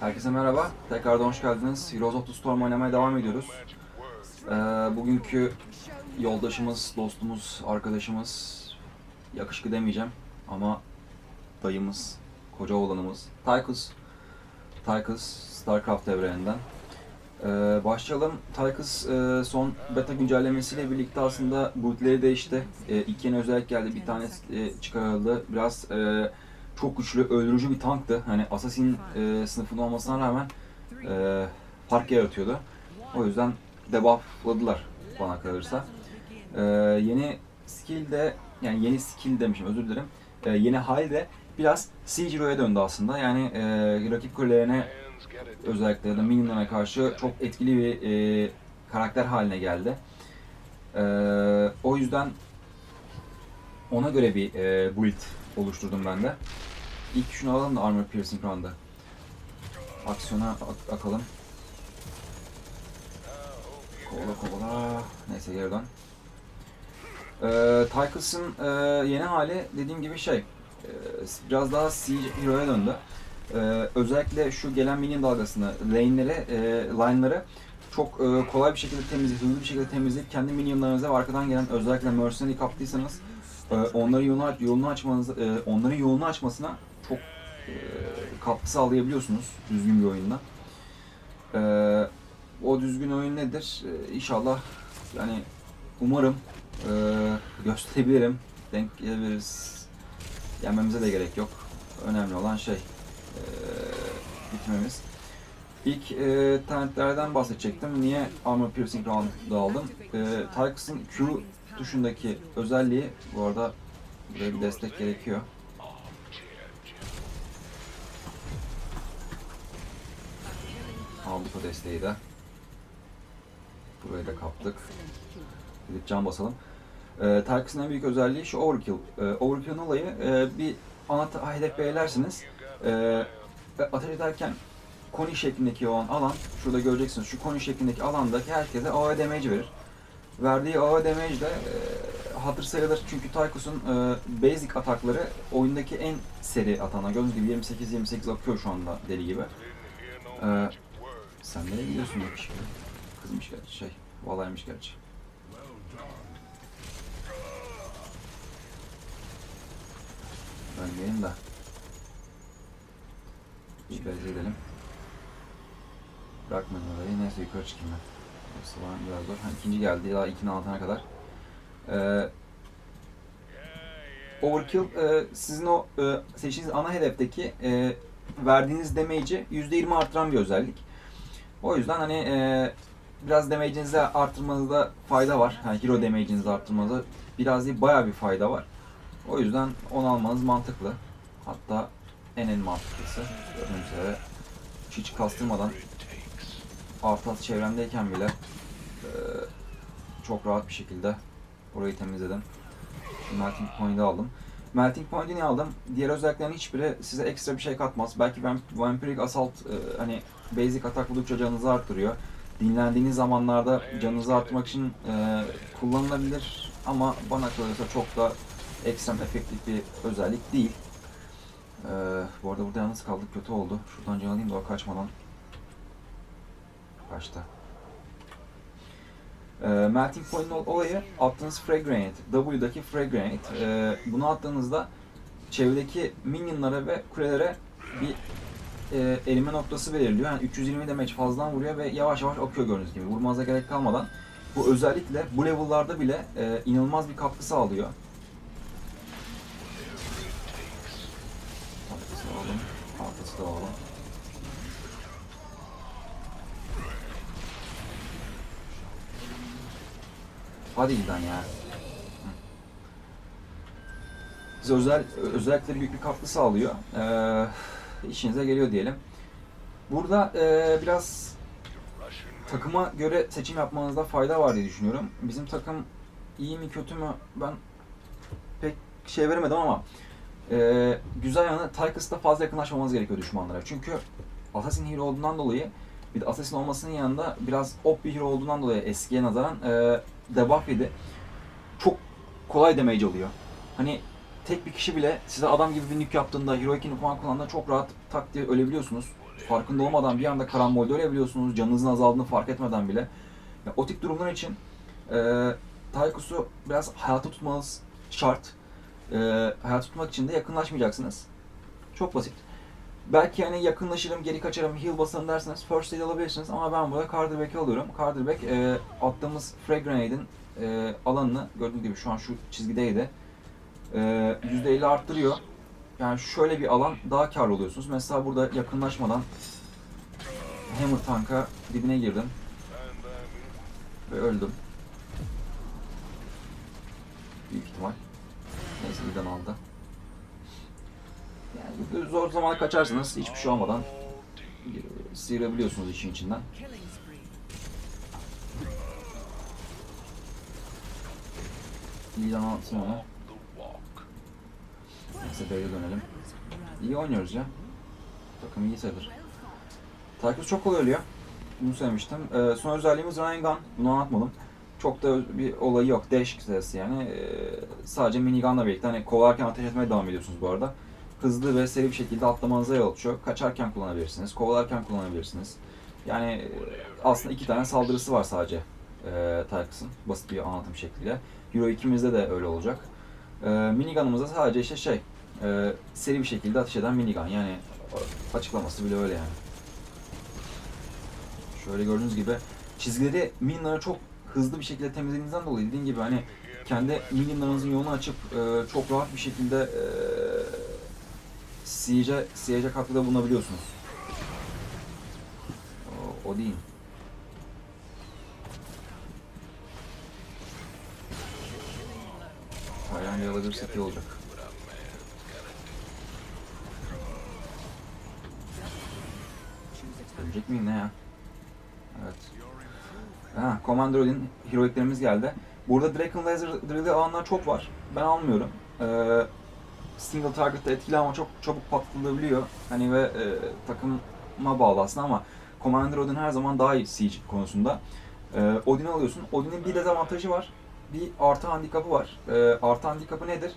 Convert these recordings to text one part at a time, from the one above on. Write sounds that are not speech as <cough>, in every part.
Herkese merhaba. Tekrardan hoş geldiniz. Heroes of the Storm oynamaya devam ediyoruz. Ee, bugünkü yoldaşımız, dostumuz, arkadaşımız, yakışıklı demeyeceğim ama dayımız, koca oğlanımız, Tychus. Tychus, StarCraft evreninden. Ee, başlayalım. Tychus e, son beta güncellemesiyle birlikte aslında bootleri değişti. E, iki yeni özellik geldi. Bir tanesi e, çıkarıldı. Biraz e, çok güçlü, öldürücü bir tanktı. Hani Assassin e, sınıfında olmasına rağmen e, fark yaratıyordu. O yüzden debuffladılar bana kalırsa. E, yeni skill de, yani yeni skill demişim özür dilerim. E, yeni hal de biraz Siege döndü aslında. Yani e, rakip kulelerine özellikle ya da minionlara karşı çok etkili bir e, karakter haline geldi. E, o yüzden ona göre bir e, build oluşturdum ben de. İlk şunu alalım da Armor Piercing Round'ı. Aksiyona ak- akalım. Kovala kovala. Neyse geri dön. Ee, Tychus'ın e, yeni hali dediğim gibi şey, e, biraz daha Siege Hero'ya döndü. Ee, özellikle şu gelen minion dalgasını, lane'leri, e, line'ları çok e, kolay bir şekilde temizleyip, hızlı bir şekilde temizleyip kendi minyonlarınıza ve arkadan gelen özellikle Mercenary kaptıysanız e, onları yolunu, yolunu açmanız, e, onların yolunu açmasına çok e, katkı sağlayabiliyorsunuz düzgün bir oyunda. E, o düzgün oyun nedir? E, inşallah yani umarım e, gösterebilirim. Denk gelebiliriz. Yenmemize de gerek yok. Önemli olan şey e, bitmemiz. İlk e, talentlerden bahsedecektim. Niye Armor Piercing Round'da aldım? E, Tychus'ın Q tuşundaki özelliği, bu arada buraya bir destek gerekiyor. O desteği de. Burayı da kaptık. Gidip can basalım. E, Tychus'ın en büyük özelliği şu Overkill. E, overkill'ın olayı e, bir ana ta- hedef belirlersiniz. E, ve ateş ederken koni şeklindeki olan alan, şurada göreceksiniz şu koni şeklindeki alandaki herkese AoE damage verir. Verdiği AoE damage de e, hatır sayılır çünkü Tychus'un e, basic atakları oyundaki en seri atana. Gördüğünüz gibi 28-28 akıyor şu anda deli gibi. E, sen nereye gidiyorsun yakışıklı? Kızmış gerçi şey, valaymış gerçi. Ölmeyelim de. Bir belge edelim. Bırakmayın orayı. Neyse yukarı çıkayım ben. Yoksa bana biraz zor. Ha, ikinci geldi. Daha ikini anlatana kadar. Ee, Overkill e, sizin o e, seçtiğiniz ana hedefteki e, verdiğiniz damage'i %20 artıran bir özellik. O yüzden hani e, biraz damage'inizi artırmanızda fayda var. Yani hero damage'inizi arttırmanızda biraz değil bayağı bir fayda var. O yüzden onu almanız mantıklı. Hatta en en mantıklısı. Gördüğünüz üzere hiç kastırmadan artı atı çevremdeyken bile e, çok rahat bir şekilde orayı temizledim. Melting Point'i aldım. Melting Point'i niye aldım? Diğer özelliklerin hiçbiri size ekstra bir şey katmaz. Belki Vamp- Vampiric Assault e, hani basic atak buldukça canınızı arttırıyor. Dinlendiğiniz zamanlarda canınızı arttırmak için e, kullanılabilir ama bana kalırsa çok da ekstrem efektif bir özellik değil. Ee, bu arada burada yalnız kaldık kötü oldu. Şuradan can alayım da o kaçmadan. Kaçtı. Ee, melting Point'in ol- olayı attığınız frag grenade. W'daki frag grenade. Ee, bunu attığınızda çevredeki minionlara ve kulelere bir e, erime noktası belirliyor. Yani 320 damage fazladan vuruyor ve yavaş yavaş akıyor gördüğünüz gibi. Vurmanıza gerek kalmadan. Bu özellikle bu level'larda bile e, inanılmaz bir katkı sağlıyor. Arkası da alalım. Arkası da alalım. Giden ya. Size özel, özellikle büyük bir katkı sağlıyor. Ee, işinize geliyor diyelim. Burada e, biraz takıma göre seçim yapmanızda fayda var diye düşünüyorum. Bizim takım iyi mi kötü mü ben pek şey veremedim ama e, güzel yanı Tychus'ta fazla yakınlaşmamanız gerekiyor düşmanlara. Çünkü Assassin Hero olduğundan dolayı bir de Assassin olmasının yanında biraz op bir hero olduğundan dolayı eskiye nazaran e, debuff yedi. Çok kolay damage alıyor. Hani tek bir kişi bile size adam gibi bir nuke yaptığında, Hero 2'ni falan kullandığında çok rahat tak diye ölebiliyorsunuz. farkında olmadan bir anda karambolde ölebiliyorsunuz. Canınızın azaldığını fark etmeden bile. Ya, o tip durumlar için e, Tychus'u biraz hayata tutmanız şart. E, hayata tutmak için de yakınlaşmayacaksınız. Çok basit. Belki hani yakınlaşırım, geri kaçarım, heal basarım derseniz first aid alabilirsiniz ama ben burada Carterback'i alıyorum. Carterback e, attığımız frag grenade'in e, alanını gördüğünüz gibi şu an şu çizgideydi. E, %50 arttırıyor. Yani şöyle bir alan daha karlı oluyorsunuz. Mesela burada yakınlaşmadan Hammer tank'a dibine girdim ve öldüm. Büyük ihtimal. Neyse birden aldı. Yani zor zamana kaçarsınız hiçbir şey olmadan sıyırabiliyorsunuz işin içinden. İyiden atsın onu. Neyse B'ye dönelim. İyi oynuyoruz ya. Takım iyi sayılır. Tychus çok kolay ölüyor. Bunu söylemiştim. Ee, son özelliğimiz Ryan Gun. Bunu anlatmadım. Çok da bir olayı yok. Dash kısası yani. Ee, sadece minigunla birlikte hani kovalarken ateş etmeye devam ediyorsunuz bu arada. Hızlı ve seri bir şekilde atlamanıza yol açıyor. Kaçarken kullanabilirsiniz, kovalarken kullanabilirsiniz. Yani e, aslında iki tane saldırısı var sadece e, Tychus'ın. Basit bir anlatım şekliyle. Euro 2'mizde de öyle olacak. E, minigun'ımızda sadece işte şey, e, seri bir şekilde ateş eden minigun. Yani açıklaması bile öyle yani. Şöyle gördüğünüz gibi çizgileri minionları çok hızlı bir şekilde temizlediğinizden dolayı dediğim gibi hani kendi minionlarınızın yolunu açıp e, çok rahat bir şekilde e, siege'e siege'e katkıda bulunabiliyorsunuz. O, o değil. Tayland'ı alabilirsek iyi olacak. Ölecek miyim ne ya? Evet. Ha, Commander Odin heroiklerimiz geldi. Burada Draken Laser Drill'i alanlar çok var. Ben almıyorum. Ee, single target'ta etkili ama çok çabuk patlatılabiliyor. Hani ve e, takıma bağlı aslında ama Commander Odin her zaman daha iyi siege konusunda. Ee, Odin'i alıyorsun. Odin'in bir dezavantajı var. Bir artı handikapı var. Ee, artı handikapı nedir?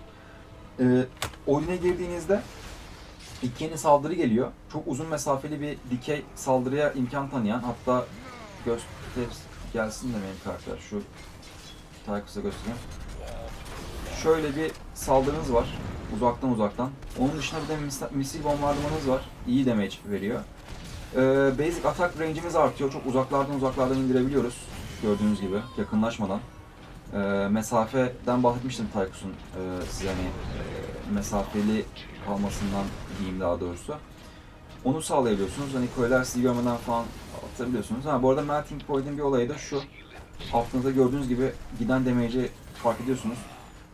Ee, Odin'e girdiğinizde iki yeni saldırı geliyor. Çok uzun mesafeli bir dikey saldırıya imkan tanıyan hatta göster gelsin de benim karakter şu Tychus'a göstereyim. Şöyle bir saldırınız var uzaktan uzaktan. Onun dışında bir de mis- misil bombardımanınız var. İyi damage veriyor. Ee, basic attack range'imiz artıyor. Çok uzaklardan uzaklardan indirebiliyoruz. Gördüğünüz gibi yakınlaşmadan. Ee, mesafeden bahsetmiştim Tychus'un ee, size hani e, mesafeli kalmasından diyeyim daha doğrusu. Onu sağlayabiliyorsunuz. Hani koleler sizi görmeden falan atabiliyorsunuz. Ha bu arada Melting Point'in bir olayı da şu. Altınızda gördüğünüz gibi giden damage'i fark ediyorsunuz.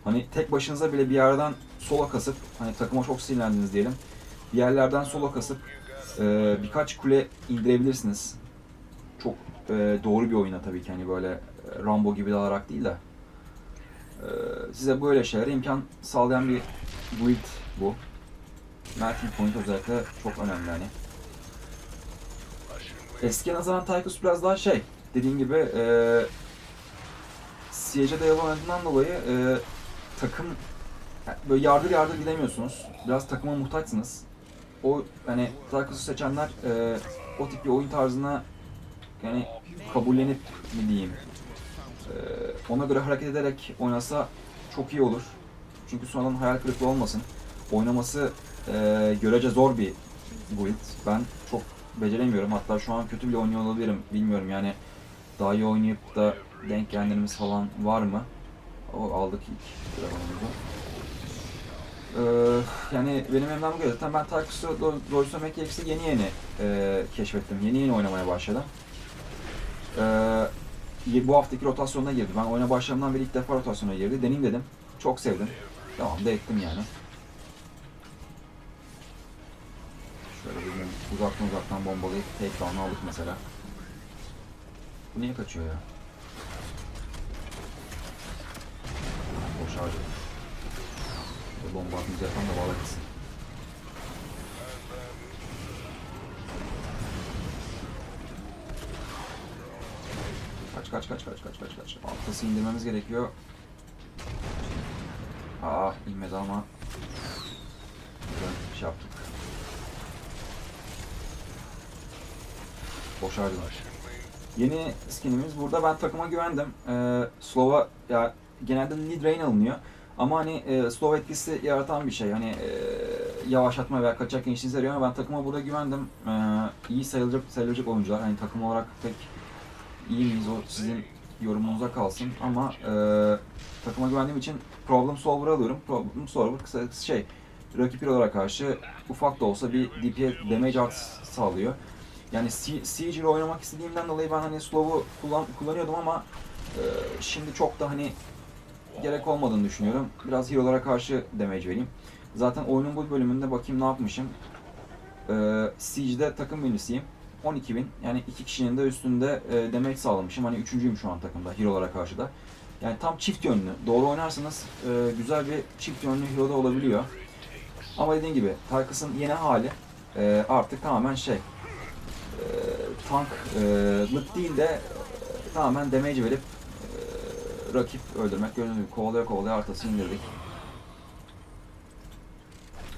Hani tek başınıza bile bir yerden sola kasıp, hani takıma çok sinirlendiniz diyelim. Bir yerlerden sola kasıp e, birkaç kule indirebilirsiniz. Çok e, doğru bir oyuna tabii ki hani böyle e, Rambo gibi dalarak değil de. E, size böyle şeylere imkan sağlayan bir build bu. Melting Point özellikle çok önemli hani. Eskiye nazaran Tychus biraz daha şey, dediğim gibi e, Siege'e dayalı oynadığından dolayı e, takım böyle yardır yardır gidemiyorsunuz. Biraz takıma muhtaçsınız. O hani Tychus'u seçenler e, o tip bir oyun tarzına yani kabullenip mi diyeyim e, ona göre hareket ederek oynasa çok iyi olur. Çünkü sonradan hayal kırıklığı olmasın. Oynaması e, görece zor bir build. Ben çok beceremiyorum. Hatta şu an kötü bile oynuyor olabilirim. Bilmiyorum yani daha iyi oynayıp da denk gelenlerimiz falan var mı? O aldık ilk dragonumuzu. Ee, yani benim elimden bu kadar. Zaten ben Tarkus'u Royce Mechanics'i yeni yeni e, keşfettim. Yeni yeni oynamaya başladım. Ee, bu haftaki rotasyonuna girdi. Ben oyuna başladığımdan beri ilk defa rotasyona girdi. Deneyim dedim. Çok sevdim. Devam da ettim yani. Şöyle bir uzaktan uzaktan bombalayıp takedown'u aldık mesela. Bu niye kaçıyor ya? Harcadım. Ve bomba atınca yapan da bala gitsin. Kaç kaç kaç kaç kaç kaç kaç. Altısı indirmemiz gerekiyor. Aa inmedi ama. Güzel şey yaptık. Boş harcadım. Yeni skinimiz burada. Ben takıma güvendim. Ee, slow'a ya genelde mid rain alınıyor. Ama hani e, slow etkisi yaratan bir şey. Hani e, yavaşlatma veya kaçarken işinize yarıyor ama ben takıma burada güvendim. Ee, iyi sayılacak sayılacak oyuncular. Hani takım olarak pek iyi miyiz o sizin yorumunuza kalsın. Ama e, takıma güvendiğim için problem solver alıyorum. Problem solver kısa şey rakip olarak karşı ufak da olsa bir DPS damage artı sağlıyor. Yani Si- Siege ile oynamak istediğimden dolayı ben hani slow'u kullan kullanıyordum ama e, şimdi çok da hani gerek olmadığını düşünüyorum. Biraz hero'lara karşı damage vereyim. Zaten oyunun bu bölümünde bakayım ne yapmışım. E, Siege'de takım birincisiyim. 12.000 yani iki kişinin de üstünde e, damage sağlamışım. Hani üçüncüyüm şu an takımda hero'lara karşı da. Yani tam çift yönlü. Doğru oynarsanız e, güzel bir çift yönlü hero da olabiliyor. Ama dediğim gibi Tarkus'un yeni hali e, artık tamamen şey e, tanklık değil de e, tamamen damage verip e, rakip öldürmek. Gördüğünüz gibi kovalaya kovalaya artısı indirdik.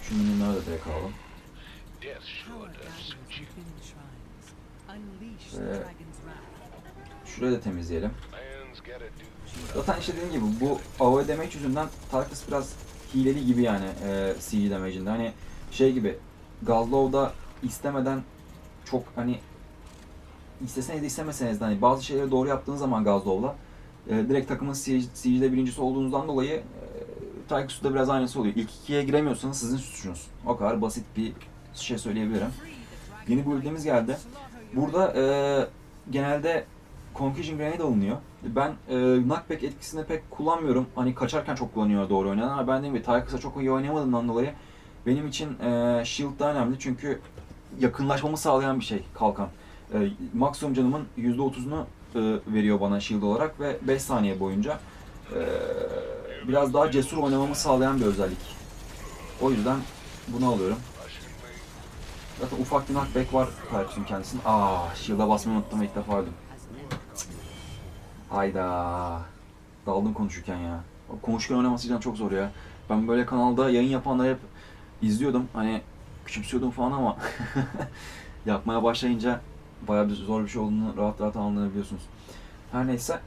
Şu minyonları da direkt alalım. Ve-. Şurayı da temizleyelim. Zaten işte dediğim gibi bu AoE damage yüzünden Tarkus biraz hileli gibi yani e, CG damage'inde. Hani şey gibi Gazlow'da istemeden çok hani isteseniz de istemeseniz de hani bazı şeyleri doğru yaptığınız zaman Gazlow'la e, direkt takımın siege- Siege'de birincisi olduğunuzdan dolayı e, Tarkus'ta biraz aynısı oluyor. İlk ikiye giremiyorsanız sizin suçunuz. O kadar basit bir şey söyleyebilirim. Yeni build'imiz geldi. Burada e, genelde Concussion Grenade alınıyor. Ben e, knockback etkisini pek kullanmıyorum. Hani kaçarken çok kullanıyor doğru oynayan ama ben dediğim gibi Tarkus'a çok iyi oynayamadığımdan dolayı benim için e, Shield daha önemli çünkü yakınlaşmamı sağlayan bir şey kalkan. E, maksimum canımın %30'unu e, veriyor bana shield olarak ve 5 saniye boyunca biraz daha cesur oynamamı sağlayan bir özellik. O yüzden bunu alıyorum. Zaten ufak bir knockback var Tarkus'un kendisinin. Aa, shield'a basmayı unuttum ilk defa öldüm. Hayda. Daldım konuşurken ya. Konuşurken oynaması cidden çok zor ya. Ben böyle kanalda yayın yapanları hep izliyordum. Hani küçümsüyordum falan ama <laughs> yapmaya başlayınca bayağı bir zor bir şey olduğunu rahat rahat anlayabiliyorsunuz. Her neyse.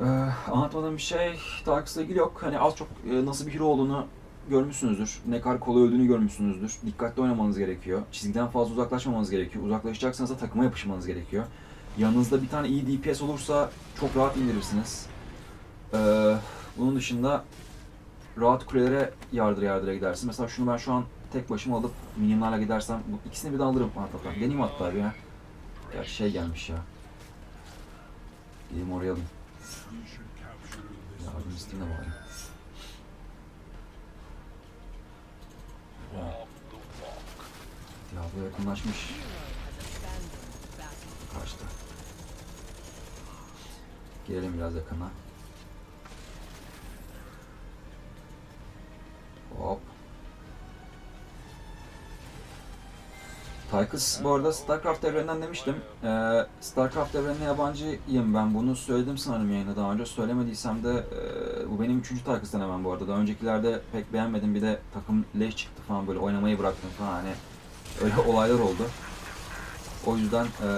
Ee, anlatmadığım bir şey Tarkus'la ilgili yok. Hani az çok e, nasıl bir hero olduğunu görmüşsünüzdür. Ne kadar kolay öldüğünü görmüşsünüzdür. Dikkatli oynamanız gerekiyor. Çizgiden fazla uzaklaşmamanız gerekiyor. Uzaklaşacaksanız da takıma yapışmanız gerekiyor. Yanınızda bir tane iyi DPS olursa çok rahat indirirsiniz. Ee, bunun dışında rahat kulelere yardır yardıra gidersin. Mesela şunu ben şu an tek başıma alıp minyonlarla gidersem bu ikisini birden alırım hatta. Deneyim hatta bir ya. Ya şey gelmiş ya. Gideyim oraya alayım. Yardım isteyeyim de bari. Diablo yakınlaşmış. Kaçtı. Gelelim biraz yakına. Tychus bu arada StarCraft evreninden demiştim. Ee, StarCraft evrenine yabancıyım ben. Bunu söyledim sanırım yayında daha önce. Söylemediysem de e, bu benim üçüncü Tychus denemem bu arada. Daha öncekilerde pek beğenmedim. Bir de takım leş çıktı falan böyle oynamayı bıraktım falan hani öyle <laughs> olaylar oldu. O yüzden e,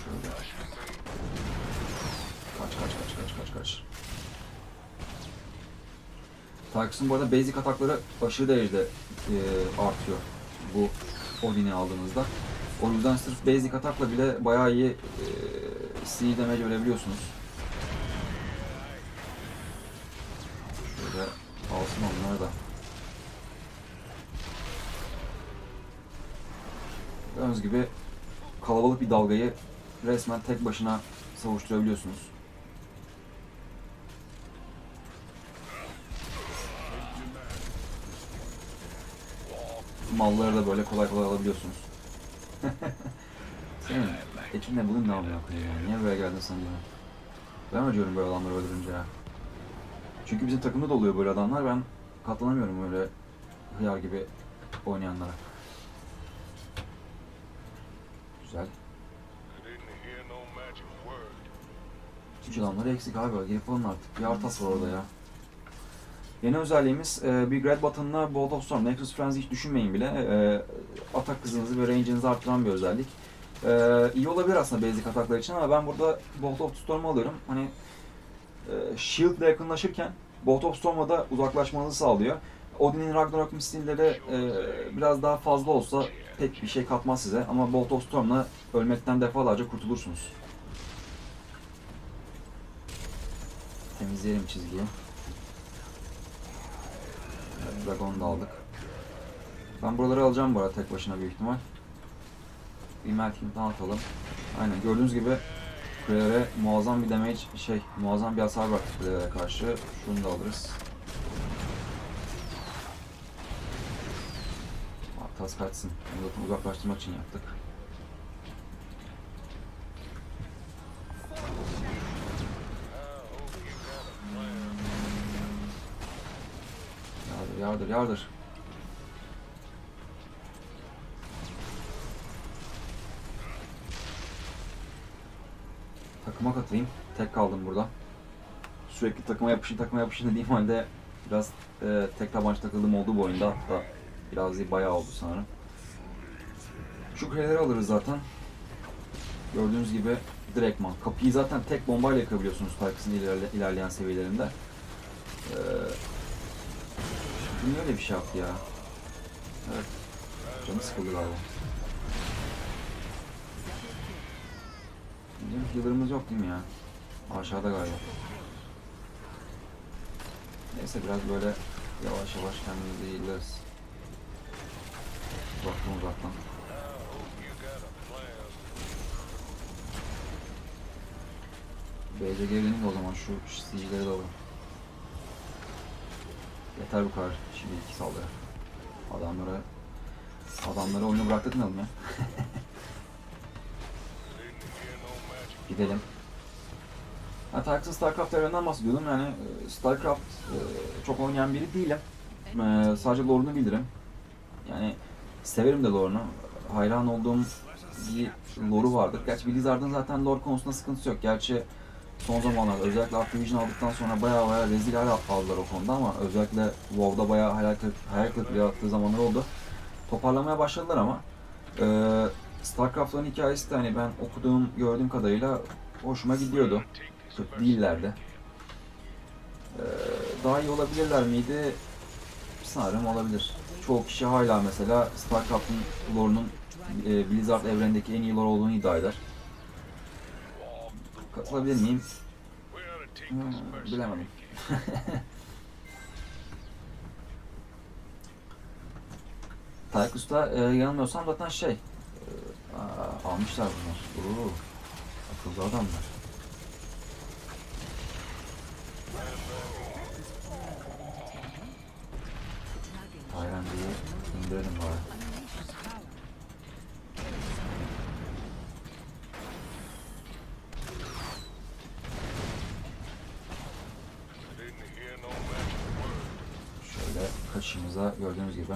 şöyle kaç kaç kaç kaç kaç kaç. Tychus'un bu arada basic atakları aşırı derecede e, artıyor bu Odin'i aldığınızda. O yüzden sırf basic atakla bile bayağı iyi e, CE damage verebiliyorsunuz. Şöyle alsın onları da. Gördüğünüz gibi kalabalık bir dalgayı resmen tek başına savuşturabiliyorsunuz. Malları da böyle kolay kolay alabiliyorsunuz. <laughs> Senin ekinle bugün ne yapıyor yani? Niye böyle geldin ya? Ben acıyorum böyle adamları öldürünce ya. Çünkü bizim takımda da oluyor böyle adamlar. Ben katlanamıyorum öyle hıyar gibi oynayanlara. Güzel. Üç adamları eksik abi. Gelip alın artık. Bir artas var orada ya. Yeni özelliğimiz e, bir Great Button'la Bolt of Storm, Nexus Frenzy hiç düşünmeyin bile. E, atak hızınızı ve range'inizi arttıran bir özellik. E, iyi olabilir aslında basic ataklar için ama ben burada Bolt of Storm'u alıyorum. Hani e, Shield ile yakınlaşırken Bolt of Storm'a da uzaklaşmanızı sağlıyor. Odin'in Ragnarok mistilleri e, biraz daha fazla olsa pek bir şey katmaz size ama Bolt of Storm'la ölmekten defalarca kurtulursunuz. Temizleyelim çizgiyi. Evet, Dragon'u da aldık. Ben buraları alacağım bu arada tek başına büyük ihtimal. Bir Melking'den atalım. Aynen gördüğünüz gibi kulelere muazzam bir damage şey muazzam bir hasar bıraktık kulelere karşı. Şunu da alırız. Tas kaçsın. Bunu uzaklaştırmak için yaptık. Yardır. Takıma katılayım. Tek kaldım burada. Sürekli takıma yapışın, takıma yapışın dediğim halde biraz e, tek tabanca takıldığım oldu bu oyunda. Hatta biraz değil bayağı oldu sanırım. Şu kuleleri alırız zaten. Gördüğünüz gibi direktman. Kapıyı zaten tek bombayla yakabiliyorsunuz Tarkus'un ilerle, ilerleyen seviyelerinde. Ee, niye öyle bir şey yaptı ya? Evet. Canı sıkıldı galiba. Bizim healer'ımız yok değil mi ya? Aşağıda galiba. Neyse biraz böyle yavaş yavaş kendimizi healeriz. Uzaktan uzaktan. BCG benim o zaman şu sicileri de alalım. Yeter bu kadar şimdi iki saldırı. Adamlara adamlara oyunu bıraktırmayalım ya. <laughs> Gidelim. Ha, Tarkıs'ın StarCraft evreninden bahsediyordum. Yani e, StarCraft e, çok oynayan biri değilim. E, sadece lore'unu bilirim. Yani severim de lore'unu. Hayran olduğum bir lore'u vardır. Gerçi Blizzard'ın zaten lore konusunda sıkıntısı yok. Gerçi son zamanlarda özellikle Activision aldıktan sonra baya baya rezil hal aldılar o konuda ama özellikle WoW'da baya hayal, kırık, hayal kırıklığı yarattığı zamanlar oldu. Toparlamaya başladılar ama e, StarCraft'ın hikayesi de hani ben okuduğum, gördüğüm kadarıyla hoşuma gidiyordu. Kötü değillerdi. E, daha iyi olabilirler miydi? Sanırım olabilir. Çoğu kişi hala mesela StarCraft'ın lore'unun e, Blizzard evrenindeki en iyi lore olduğunu iddia eder. Katılabilir miyim? Hmm, bilemedim. <laughs> Tychus'ta e, yanılmıyorsam zaten şey e, aa, almışlar bunlar. Oo, akıllı adamlar. Tayran diye indirelim bari. Şöyle kaşığımıza gördüğünüz gibi.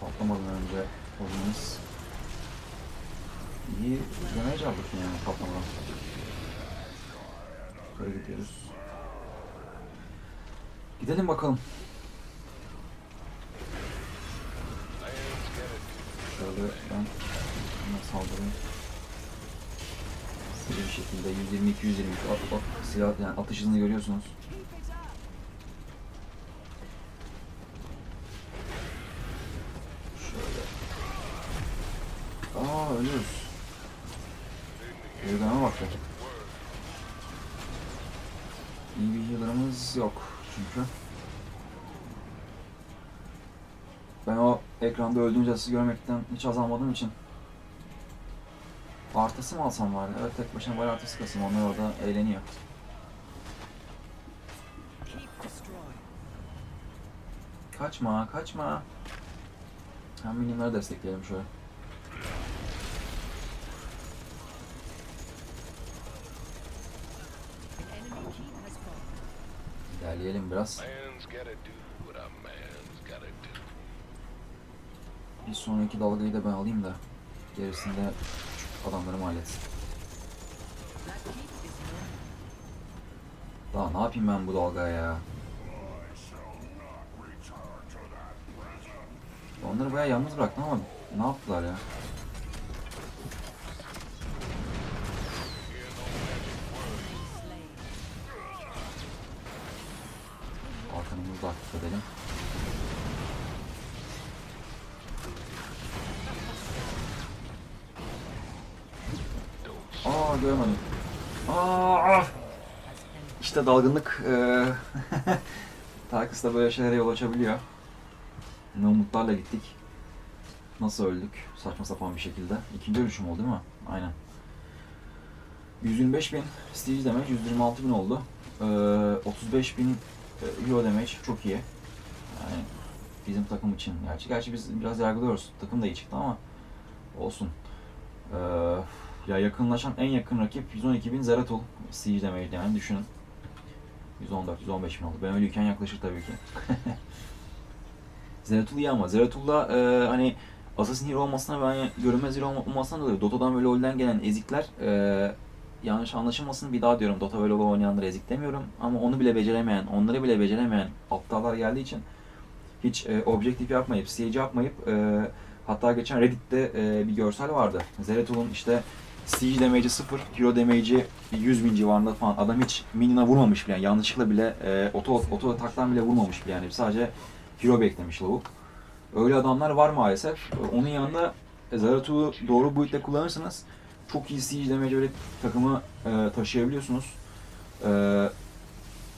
Patlamadan önce odunumuz iyi damage aldık yani patlamadan. Yukarı gidiyoruz. Gidelim bakalım. Şöyle ben saldırayım. Bir şekilde 122 122 at, at, silah yani atış hızını görüyorsunuz. Şöyle. Aa ölüyoruz. Yürüdeme bak be. İyi bir healer'ımız yok çünkü. Ben o ekranda öldüğünce sizi görmekten hiç azalmadığım için Artısı mı alsam var? Evet tek başına bayağı artısı kasım. Onlar orada eğleniyor. Kaçma, kaçma. Hem minyonları destekleyelim şöyle. İlerleyelim biraz. Bir sonraki dalgayı da ben alayım da gerisinde adamları mahallet. Daha ne yapayım ben bu dalga ya? Onları bayağı yalnız bıraktım ama ne yaptılar ya? Arkanımızı da aktif edelim. Görmedim. Aa! İşte dalgınlık <laughs> eee Tarkus'ta böyle şeylere yol açabiliyor. Ne umutlarla gittik. Nasıl öldük? Saçma sapan bir şekilde. İkinci ölüşüm oldu değil mi? Aynen. 125 bin Steve damage, 126 bin oldu. Ee, 35 bin e, Euro damage çok iyi. Yani bizim takım için. Gerçi, gerçi biz biraz yargılıyoruz. Takım da iyi çıktı ama olsun. Ee, ya yakınlaşan en yakın rakip 112 bin Zeratul Siege damage yani düşünün. 114, 115 bin oldu. Ben ölüyken yaklaşır tabii ki. <laughs> Zeratul iyi ama Zeratul'da e, hani Assassin Hero olmasına ve görünmez hero olmasına dolayı Dota'dan ve LoL'den gelen ezikler e, yanlış anlaşılmasın bir daha diyorum Dota ve LoL oynayanları ezik demiyorum ama onu bile beceremeyen, onları bile beceremeyen aptallar geldiği için hiç e, objektif yapmayıp, siege yapmayıp e, hatta geçen Reddit'te e, bir görsel vardı. Zeratul'un işte siege damage'i 0, hero damage'i 100 bin civarında falan. Adam hiç minion'a vurmamış bile. Yani yanlışlıkla bile e, oto, oto ataktan bile vurmamış bile yani. Sadece hero beklemiş lavuk. Öyle adamlar var maalesef. Onun yanında Zaratul'u doğru build'le kullanırsanız çok iyi siege damage öyle takımı e, taşıyabiliyorsunuz. E,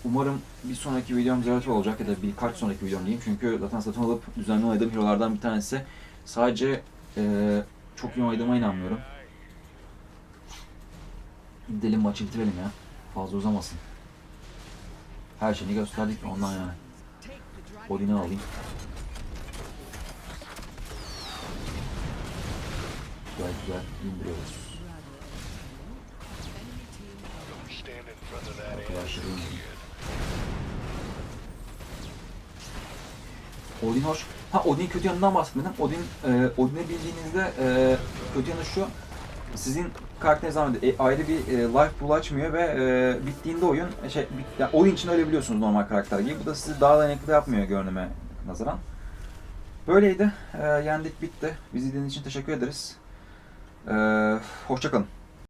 umarım bir sonraki videom Zeratul olacak ya da birkaç sonraki videom diyeyim. Çünkü zaten satın alıp düzenli oynadığım hero'lardan bir tanesi. Sadece e, çok iyi oynadığıma inanmıyorum. Gidelim maçı bitirelim ya. Fazla uzamasın. Her şeyini gösterdik ondan yani. Odin'i alayım. Güzel güzel indiriyoruz. Enemy team Don't stand in front of that Arkadaşlar ass. indim. Odin hoş. Ha Odin kötü yanından bahsetmedim. Odin e, Odin'i bildiğinizde e, kötü yanı şu. Sizin karakteriniz zaman e, ayrı bir e, life pool açmıyor ve e, bittiğinde oyun e, şey bit, yani oyun için ölebiliyorsunuz normal karakter gibi. Bu da sizi daha dayanıklı yapmıyor görünüme nazaran. Böyleydi. E, yendik bitti. Bizi izlediğiniz için teşekkür ederiz. E, hoşçakalın.